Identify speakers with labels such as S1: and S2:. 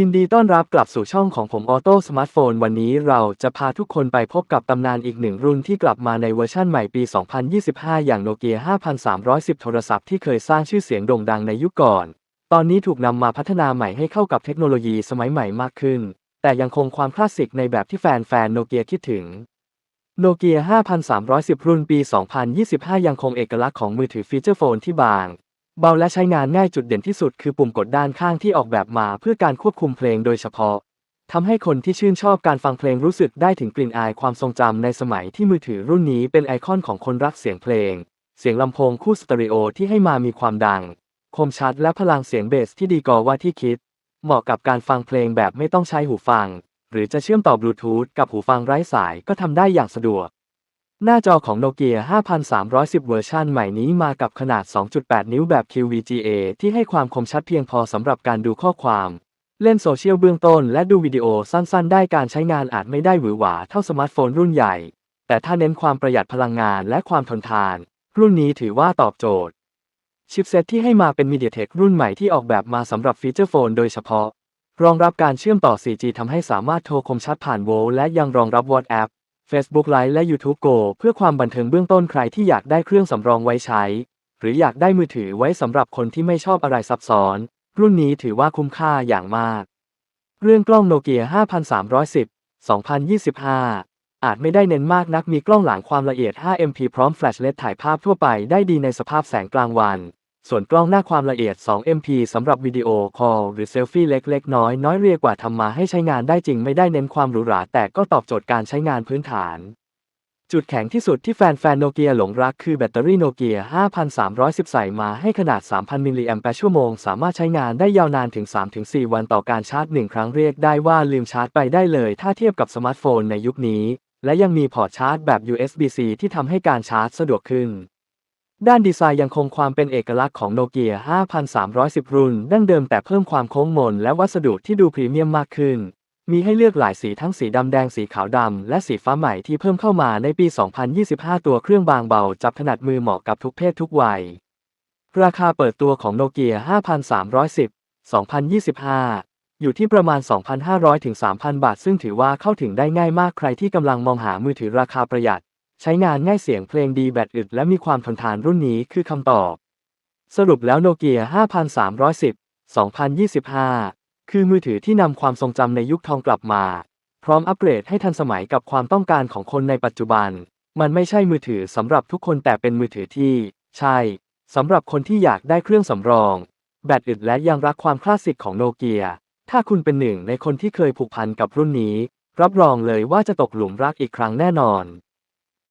S1: ยินดีต้อนรับกลับสู่ช่องของผมออโต้สมาร์ทโฟนวันนี้เราจะพาทุกคนไปพบกับตำนานอีกหนึ่งรุ่นที่กลับมาในเวอร์ชั่นใหม่ปี 2025 อย่างโนเกีย 5310 โทรศัพท์ที่เคยสร้างชื่อเสียงโด่งดังในยุคก่อน ตอนนี้ถูกนำมาพัฒนาใหม่ให้เข้ากับเทคโนโลยีสมัยใหม่มากขึ้น แต่ยังคงความคลาสสิกในแบบที่แฟนๆโนเกียคิดถึงโนเกีย 5310 รุ่นปี 2025 ยังคงเอกลักษณ์ของมือถือฟีเจอร์โฟนที่บาง เบาและใช้งานง่ายจุดเด่นที่สุดคือปุ่มกดด้านข้างที่ออกแบบมาเพื่อการควบคุมเพลงโดยเฉพาะทำให้คนที่ชื่นชอบการฟังเพลงรู้สึกได้ถึงกลิ่นอายความทรงจำในสมัยที่มือถือรุ่นนี้เป็นไอคอนของคนรักเสียงเพลง เสียงลำโพงคู่สเตอริโอที่ให้มามีความดัง คมชัดและพลังเสียงเบสที่ดีกว่าที่คิด เหมาะกับการฟังเพลงแบบไม่ต้องใช้หูฟัง หรือจะเชื่อมต่อบลูทูธกับหูฟังไร้สายก็ทำได้อย่างสะดวก หน้าจอของโนเกีย5310 เวอร์ชันใหม่นี้มากับขนาด 2.8 นิ้วแบบ QVGA ที่ให้ความคมชัดเพียงพอสำหรับการดูข้อความ เล่นโซเชียลเบื้องต้นและดูวิดีโอสั้นๆ ได้การใช้งานอาจไม่ได้หวือหวาเท่าสมาร์ทโฟนรุ่นใหญ่ แต่ถ้าเน้นความประหยัดพลังงานและความทนทาน รุ่นนี้ถือว่าตอบโจทย์ ชิปเซ็ตที่ให้มาเป็น MediaTek รุ่นใหม่ที่ออกแบบมาสำหรับฟีเจอร์โฟนโดยเฉพาะ รองรับการเชื่อมต่อ 4G ทำให้สามารถโทรคมชัดผ่านโวลและยังรองรับ WhatsApp Facebook Live และ YouTube Go เพื่อความบันเทิงเบื้องต้นใครที่อยากได้เครื่องสำรองไว้ใช้ หรืออยากได้มือถือไว้สำหรับคนที่ไม่ชอบอะไรซับซ้อน รุ่นนี้ถือว่าคุ้มค่าอย่างมาก เรื่องกล้องโนเกีย5310 2025 อาจไม่ได้เน้นมากนักมีกล้องหลังความละเอียด 5MP พร้อมแฟลชเลดถ่ายภาพทั่วไปได้ดีในสภาพแสงกลางวัน ส่วนกล้องหน้าความละเอียด 2MP สำหรับวิดีโอคอลหรือเซลฟี่เล็กๆ น้อยน้อยเรียกว่าทำมาให้ใช้งานได้จริงไม่ได้เน้นความหรูหราแต่ก็ตอบโจทย์การใช้งานพื้นฐาน จุดแข็งที่สุดที่แฟนๆโนเกียหลงรักคือแบตเตอรี่โนเกีย 5310 ใส่มาให้ขนาด 3,000 มิลลิแอมป์ชั่วโมง สามารถใช้งานได้ยาวนานถึง 3-4 วันต่อการชาร์จ 1 ครั้งเรียกได้ว่าลืมชาร์จไปได้เลย ถ้าเทียบกับสมาร์ทโฟนในยุคนี้ และยังมีพอร์ตชาร์จแบบ USB-C ที่ทำให้การชาร์จสะดวกขึ้น ด้านดีไซน์ยังคงความเป็นเอกลักษณ์ของโนเกีย 5310 รุ่นดั้งเดิมแต่เพิ่มความโค้งมนและวัสดุที่ดูพรีเมียมมากขึ้น มีให้เลือกหลายสีทั้งสีดำแดงสีขาวดำและสีฟ้าใหม่ที่เพิ่มเข้ามาในปี 2025 ตัวเครื่องบางเบา จับถนัดมือเหมาะกับทุกเพศทุกวัย ราคาเปิดตัวของโนเกีย 5310 2025 อยู่ที่ประมาณ 2,500 ถึง 3,000 บาท ซึ่งถือว่าเข้าถึงได้ง่ายมากใครที่กำลังมองหามือถือราคาประหยัด ใช้งานง่ายเสียงเพลงดีแบตอึดและมีความทนทานรุ่นนี้คือคำตอบ สรุปแล้วโนเกีย 5310 2025 คือมือถือที่นำความทรงจำในยุคทองกลับมา พร้อมอัปเกรดให้ทันสมัยกับความต้องการของคนในปัจจุบัน มันไม่ใช่มือถือสำหรับทุกคนแต่เป็นมือถือที่ ใช่สำหรับคนที่อยากได้เครื่องสำรอง แบตอึดและยังรักความคลาสสิกของโนเกีย ถ้าคุณเป็นหนึ่งในคนที่เคยผูกพันกับรุ่นนี้ รับรองเลยว่าจะตกหลุมรักอีกครั้งแน่นอน